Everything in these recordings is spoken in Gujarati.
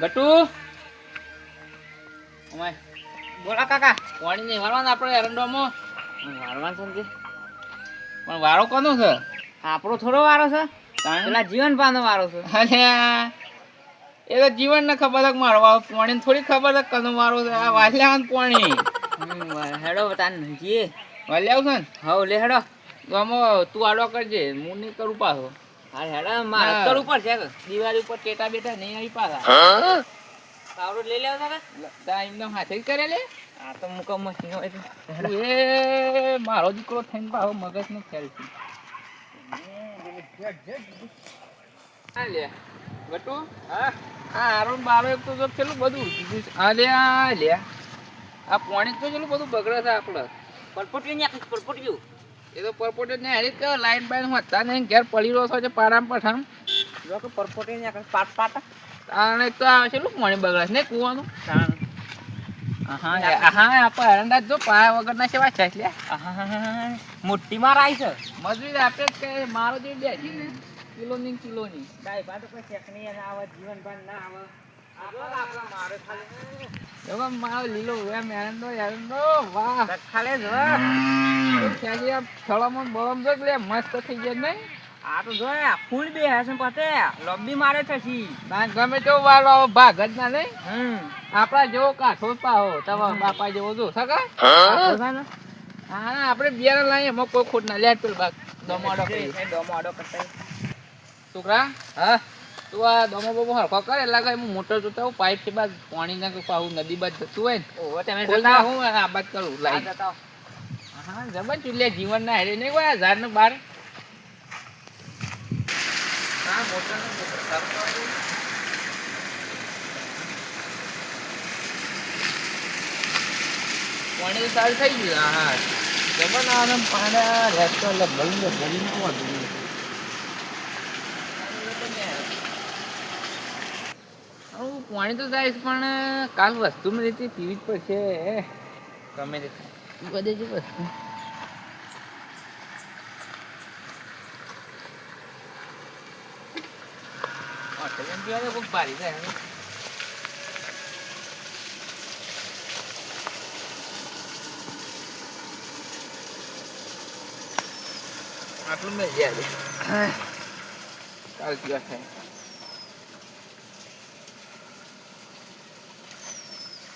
ગટુ? ઓમાય. બોલા કાકા પોણી નહીં મારવાનું આપણે એરંડોમાં વાળવાનું છે પણ વારો કોનો છે? આપણો થોડો વારો છે? પેલા જીવન પાનો વારો છે અલ્યા એ તો જીવન ને ખબર છે મારો મારવા પોણી થોડી ખબર છે કનો મારો છે. આ વાલ્યા પોણી. હેડો તાન જીએ વાલ્યા છે ને? હવ લે હેડો. તો તું આડો કરજે. હું નહીં કરું પાછો. હા હેડા મારે હા. ઉપર છે દિવાળી ઉપર ટેટા બેટા નહીં આવી પાછા પાવડો લઈ લેવો કાકા તા એમને હાથે કરે લે આ તો મૂકો મશીન હોય તો. તું એ મારો દીકરો થઈને પાછો મગજ નો ખેલ છે હા લે બટુ હા આ આરો ને બારો એક તો જો પેલું બધું. આ લે આ લે આ પાણી તો પેલું બધું બગડે છે આપણે પરપોટિયું ને પરપોટિયું. એ તો પરપોટે ને હારી કે લાઈન બાઈન હોતા નહીં ઘેર પડી રહ્યો છો છે પારામ પઠામ જો કે પરપોટે ને આખા પાટ પાટ. તાણે તો છે પેલું મણી બગડે છે ને કૂવાનું. હા હા આપણે એરંડા જો પાયા વગર ના સેવા છે એટલે. મોટી માર આવી છે. મજૂરી આપે કે મારો જે બેસી ને કિલો ની કિલો ની દાઈ બા કોઈ ચેક ના આવે જીવન ભાન ના આવે. મારે મારો લીલો એરંડો એરંડો વાહ. ખાલે જો બળમ જો એટલે મસ્ત થઈ જાય નહીં? આ તો જો આ ફૂલ બે હશે પતે. લોબી મારે છે ના ગમે તો વાળો ભાગ જ ના નહીં? હમ. આપણા જેવો કાઠો જ પાહો તમારા બાપા જેવો જો સકા? હા? આપણે બિયારણ લાવીએ એમાં કોઈ ખોટ ના લે પેલું ભાગ. દમાડો દમાડો કરતા. છોકરા? હા. તું આ દમો બમો હરખો કરે એટલે કે હું મોટર જોતા હું પાઇપથી બાદ પાણી ના પાહું નદી બાદ જતું હોય ને ઓહો તમે જતા હું આ બાદ કરું લાઈ હા. જબર ચૂલે જીવન ના હેરે નહીં કોઈ હજાર ને બાર. હા મોટર સારું પાણી સારું થઈ ગયું હા જબર ના પાણા રહેતો એટલે ભલી ભલી નું વાંધો નહીં. હું પાણી તો જાય પણ કાલ વસ્તુ મેં રીતે પીવી જ પડશે ગમે તે. બધે જ વસ્તુ. ભારી થાય. આટલું મેં જ્યાં. કાલ પીવા થાય.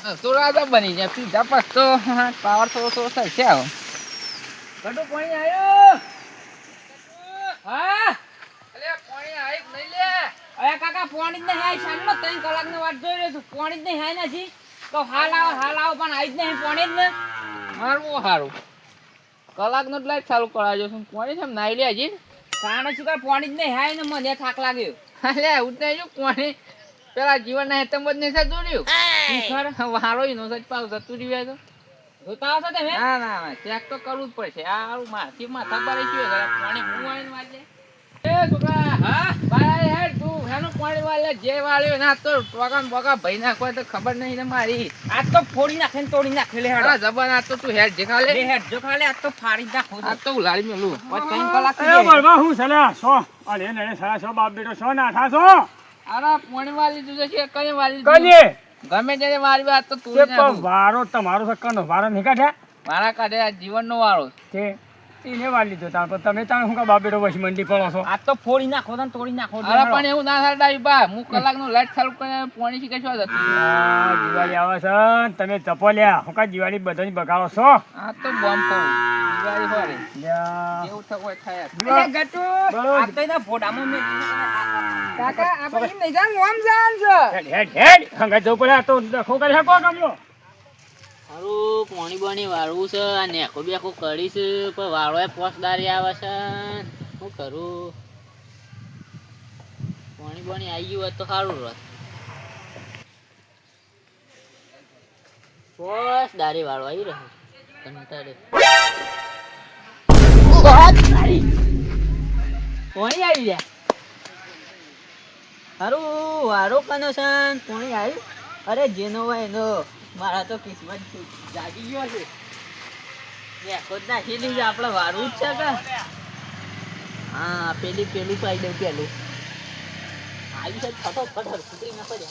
થોડા તો બની જાય પીધા પાસ તો પાવર થોડો થોડો થશે આવો. કટુ પાણી આવ્યો હા? અલે પાણી આવ્યું કે નહીં લે. અરે કાકા પાણી જ નહીં આવી માં ત્રણ કલાકની વાત જોઈ રહ્યો છું. પાણી જ નહીં આવી નથી. તો હાલ આવો હાલ આવો પણ આવી જ નહીં પાણી જ ને મારું સારું કલાકનો જ લાઈટ ચાલુ કરાવજો છું. પાણી છે નાઈ લે હજી. સાણે શું પાણી જ નહીં હાય ને મને થાક લાગ્યો. અલે જ નહીં પાણી પેલા જીવનના હેતમ જ નહીં થતું રહ્યું. વારો નો સજ પાવ જતું રહ્યું તો. જોતા આવશો તમે? ના ના ના ચેક તો કરવું જ પડશે. આ હારું માથી માથા પર ગયો પાણી હું આવીને વાજે એ છોકરા હા? ભાઈ હે તું એનું પાણી વાળે જે વાળ્યો ના તો ટોકા બોકા ભઈ નાખવા તો ખબર નહીં ને મારી. આ તો ફોડી નાખે ને તોડી નાખે લે હેડો. જબાન આ તો તું હેડ જે લે બે હેડ જો ખાલે આજ તો ફાડી જ નાખો આ તો ઉલાડી મેલું. પછી ત્રણ કલાક એ બળવા હું સલા સો અરે નડે સલા સો બાપ બેટો સો નાઠા સો અરે પાણી વાળી દીધું છે કઈ વાળી દીધું? ગમે ત્યારે વાળી વાત તો તું વારો તમારો છે કનો વારો નહીં કાઢ્યા? મારા કાઢે આ જીવનનો વાળો તે એને વાર લીધો તાણ પણ તમે તાણ હું કા બાબેડો પછી મંડી પડો છો? આ તો ફોડી નાખો ને તોડી નાખો અરે પણ એવું ના થાય ડાઈ બા હું કલાકનું લાઈટ ચાલુ કરીને પાણી શીખે છો દિવાળી આવે છે ને તમે ચપો લ્યા. હું કા દિવાળી બધાની બગાડો છો? આ તો બોમ્બ કહું દિવાળી હોય લ્યા. એવું તો હોય થાય. અરે ગટુ આ તો એના ફોટામાં મે કાકા આપણે એમ નહીં જાણ ઓમ જાન છે. હેડ હેડ હેડ. હંગા જો પડે તો ડખો કરી શકો ગમ્યો હારું પાણી બાણી વાળવું છે આ નેકો બેકો કરીશ પણ વાળો પોસદારી આવે છે. શું કરું? પાણી બાણી આવી ગયું હોત તો સારું રત પોસદારી વાળો આવી રહ્યો. કંટાળે. પાણી આવી ગયા હારું વારો કનો છે પાણી આવ્યું અરે જેનો હોય એનો. મારા તો કિસ્મત જાગી ગયો છે. નેકો નાખી દીધું આપણે વારું જ છે કે? હા પેલી પેલું પાઈ દઉં પેલું. આવી છે ફટોફટ હરખુતરી ના પડે.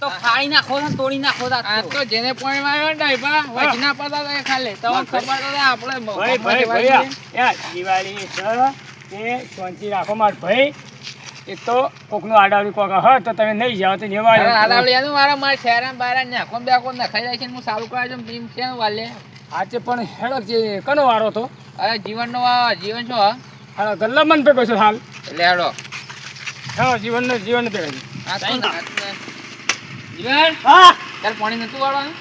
તો નાખો ને તોડી નાખો તો આ તો. જેને પોણી માર્યો ને વચના હતા એ ખાલી. ખબર તો આપણે દિવાળી છે. તે શાંતિ રાખો માર ભાઈ. એ તો કોકનું આડાવડી કોક હ તો તમે નહીં જાઓ તો અરે આડાવડી એનું મારા મારા શહેરા બહાર નાખો ને બેકો નખાઈ જાય છે હું સારું કરાવી છું ભીમ છે ને વાલે. આજે પણ હેડો જે કનો વારો તો અરે જીવનનો આ જીવન છો હા. ગલ્લા મન પે છો હાલ. એટલે હેડો. હેડો જીવન જીવન તો જીવન? હા. તારે પાણી નતું વાળવાનું?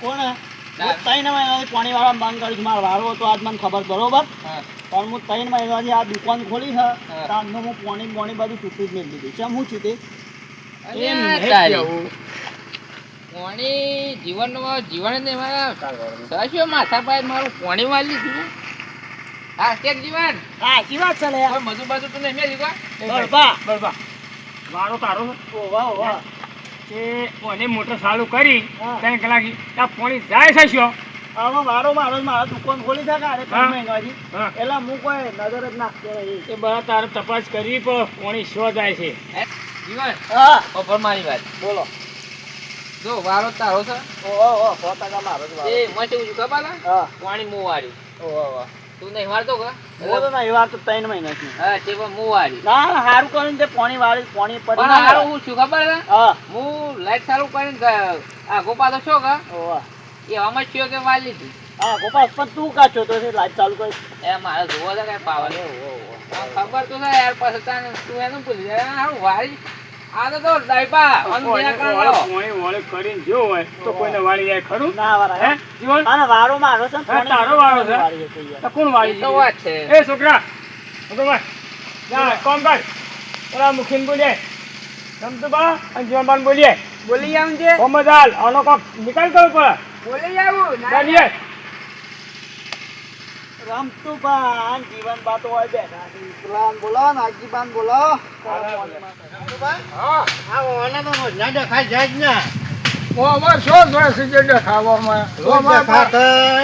કોણ? ના. હું ત્રણ મહિનાથી પાણી વાળા બંધ કરી મારો વારો હતો આજ મને ખબર બરોબર? હા. પણ હું ત્રણ મહિનાથી આ દુકાન ખોલી છે. તારનું હું પોણી પોણી બધું છૂટું જ મેળ દીધું છે હું તારી. કહેવું. પાણી જીવન જ મારા માથા પાય મારું પાણી વાલી દીધું. હા કે જીવન? હા વાત છે મજુ બાજુ તો નહીં મેં દીધું બરબા બરબા વારો તારો છે. ઓવા ઓવા. કે કોને મોટર ચાલુ કરી. ત્રણ કલાક આ પાણી જાય છે વારો મારો મારા દુકાન ખોલી છે કારે ત્રણ મહિનાથી. એટલે હું કોઈ નજર જ નાખતો એ બધા તારે તપાસ કરવી પણ કોણી શો જાય છે. હે? જીવન? હા. ખબર મારી વાત. બોલો. જો વારો તારો છે. ઓહો ઓહો સો ટકા મારો જ વારો એ મને એવું ખબર છે. હા. પાણી મું વાળી. ઓહો ઓહો તું નહીં વાળતો કે? હું તો નહીં વાર તો ત્રણ મહિનાથી. હા તે પણ મું વાળી. ના ના સારું કરીને તે પાણી વાળી પાણી ના હું શું ખબર છે? હા. હું લાઈટ સારું કરીને આ ગોપા તો છો કા? ઓહો એવામાં થયો કે મારી લીધી હા ગોપાલ પણ તું કાચો તો છે લાઈટ ચાલુ કરી. એ મારે જોવો છે કઈ પાવર. ખબર તો છે યાર પછી તાને તું એનું ભૂલી જાય હારું વાળી. આ તો તો વાળો વાળો. પાણી વાળો કરીને જો હોય તો કોઈને વાળી જાય ખરું? ના વાળા હે જીવન? મારો છે તારો વારો? વાળી. તો કોણ વાળી તો વાત છે. એ છોકરા ઊભો ભાઈ. જા કોમ કર. પેલા મુખીન બોલીએ. બા? અને બોલીએ. બોલી આવું છે? કોમદાલ આનો કોક નિકાલ કરવો પડે. બોલી આવું રમતું જીવન હોય બેઠા. બોલો અમાર શું છે જે દેખાવામાં?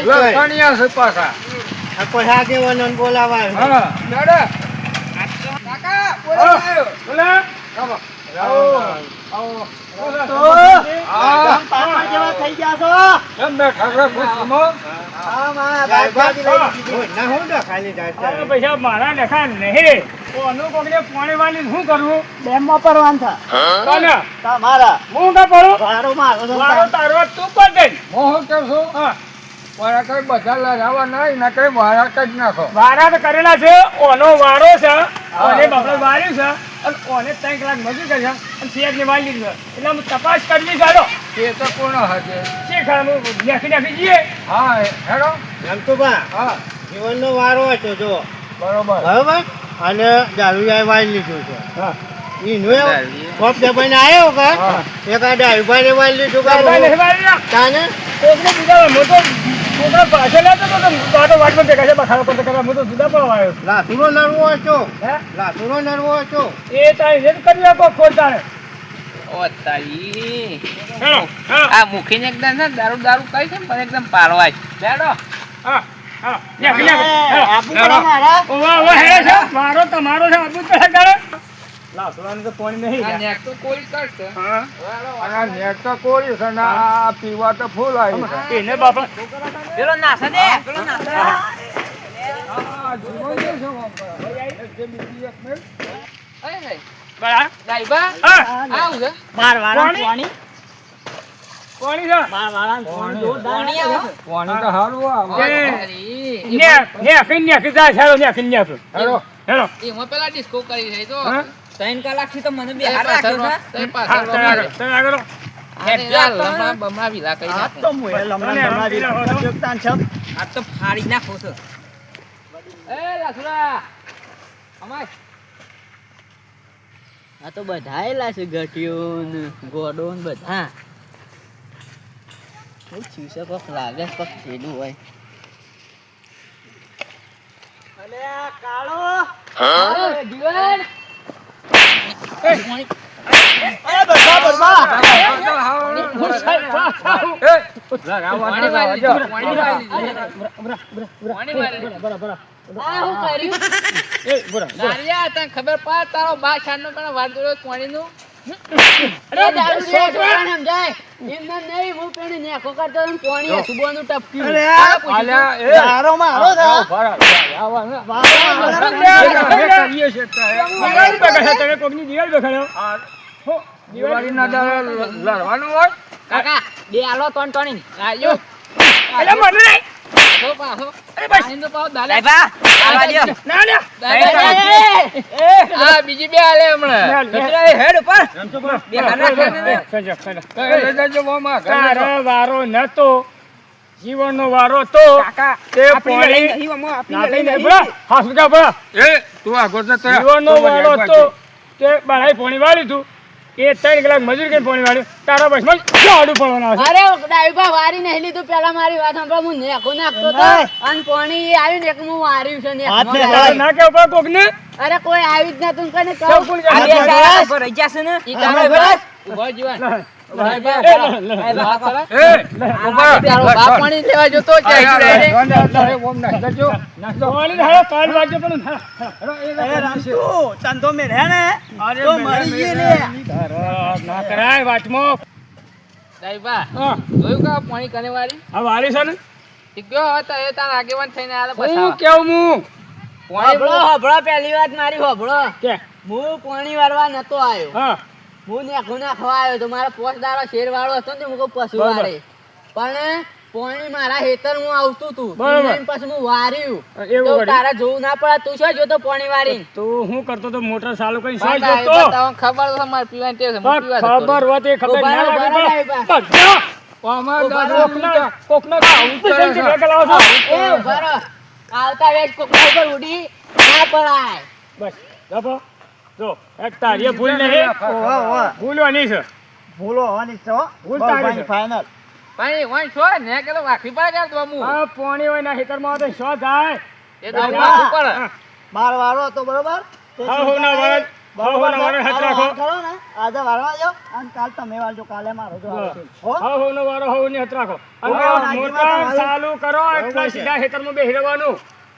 લખણિયા છે પાછા. હા. દાદા કાકા બોલાવો બોલે આવો. આવો આવો તો હા. ગામ પાકમાં જેવા થઈ ગયા છો કેમ બેઠા છો ખુશમાં? હા માં ગાડી લઈ દીધી. આ પૈસા મારા લેખા નહીં કોનું કોકને પાણી વાળી શું કરવું? ડેમમાં પરવાન થા. કોને? તમારા હું કા પડું? મારો મારો તારો તું કર દે હું શું છું? હા. વારા કઈ બધા લગાવવા નહીં ના કઈ મારા કઈ નાખો. વારા તો કરેલા છે ઓનો વારો છે ઓને બાપડે વાર્યું છે અને ઓને ત્રણ કલાક મજૂર કરી છે અને સિયાજ ને વાળી છે. એટલે હું તપાસ કરવી ચાલો એ તો કોણ હશે? શી ખબર હું નાખી નાખી જઈએ. હા હેડો. રમતુભા હા. જીવનનો વારો હતો જો બરોબર. બરોબર? અને દારૂભાઈ વાળી લીધું છે. હા. કોપ દબાઈને આવ્યો કે? હા. એક આ દારૂભાઈને વાળી લીધું. તાને? કોકને બીજા મોટો છોકરા પાછળ લેતો તો બાટો વાટમાં ભેગા છે બખાડો કરતા કરતા હું તો જુદા પડવા આવ્યો લાસુરો નરવો હતો હે? લાસુરો નરવો હતો એ તારી રેત કરી ઓ તારી. આ મુખીને એકદમ છે ને દારૂ દારૂ કહી છે પણ એકદમ પારવા જ બેડો. હા નાખી નાખી મારા? છે તમારો છે આપું પડે કરે તો પાણી નહીં આ તો કોઈ કરશે. હા? આ તો કોઈ છે ને પીવા તો ફૂલ આવી એને બાપા? પેલો નાસે દે પેલો નાસે આ જીવન છે વાપરા. જે બીજી એક મિનિટ. અય હે. બરા? ડાયબા હા? આવું છે? માર વાળા પાણી? પાણી. પાણી છે? માર વાળા પાણી. જોરદાર પાણી આવે છે. પાણી તો એ. આવે ને ને કઈ ને કઈ જાય હેલો ને કઈ ને હેલો. હેલો એમાં પેલા ડિસ્કો કરી છે તો. ત્રણ કલાકથી તો મને રાખ્યો છે. તઈ હા પાછળ તમે આગળ આ તો ફાડી નાખો છો. આ બધાયેલા છે ગઠિયો ને ગોડો ને બધા શું થયું છે કોક લાગે કોક થયેલું હોય. અલે કાળો. જીવન. ખબર પા તારો બા એમને નહીં હું પેણી ને લડવાનું હોય? કાકા બે આલો ત્રણ ત્રણ મને બીજી બે હમણાં. હેડ ઉપર. વારો નતો. જીવનનો વારો તો તે પાણી નાખી દે, બરા. હાથ બરા. એ, તું આગળ જીવનનો વારો તો તે બળાઈ પાણી વાળી તું એ ત્રણ કલાક મજૂર કરીને પાણી વાળ્યું. તારા બસમાં જાડું પડવાના છે. અરે ડાઈબા વારી નહીં લીધું. પેલા મારી વાત સાંભળો હું નેકો નાખતો તો. અને પાણી આવ્યું ને એક હું વાર્યું છે ને ના કે ઉપર કોકને અરે કોઈ આવી જ નતું કને સૌ કહું આ બે સારા પર રહી બસ. જીવન. પાણી ને. ઈ કામ બસ. ઊભો લે. ધંધો મેં હે ને તો મરી મેં, ગયે લે. ના કરાય વાતમાં સાહેબા, જોયું કે પાણી કને વાળી? આ વાળી છે ને? ઈ હવે તો એ તારા આગેવાન થઈને આલે હું કેવું હું પાણી હભળો હભળો પહેલી વાત મારી હભળો કે? હું પાણી વારવા નતો આવ્યો હા. હું નેકું નાખવા આવ્યો તો મારો પોસદારો શેર વાળો હતો ને હું કહું પશુ વાળે પણ પોણી મારા હેતર હું આવતું તું. પછી હું વાર્યું. એવું તો તારા જોવું ના પડે તું શું જોતો પોણી વારી તો હું કરતો તો મોટર ચાલુ કરી શું જોતો? ખબર તો મારે પીવાની ટેવ છે. ખબર. હોત એ ખબર ના લાગે. આવતા વેચ કોકના ઉપર ઉડી ના પડાય. બસ જો એક તારીએ ભૂલ નહીં. ઓવા, ઓવા. ભૂલવાની છે. ભૂલો હોવાની છે હો. ભૂલ બહુ તારી. ફાઇનલ પાણી વાંચ છો? ને કે તો વાખી પડે કે તો અમુ. આ પોણી હોય ના ખેતરમાં હોય તો શું થાય? એ તો પડે. બાર વારો હતો બરોબર? તે હા, હું ના વાળા- હા, હું ના વાળા હાથ રાખો. કરો ને? આજે વારવા જાઓ અને કાલ તમે વાળજો કાલે મારો જો આવશે. હો? હા હોનો વારો હો ને હાથ રાખો. અને હા, વાળો. ચાલુ કરો એટલે સીધા ખેતરમાં બેસી રહેવાનું.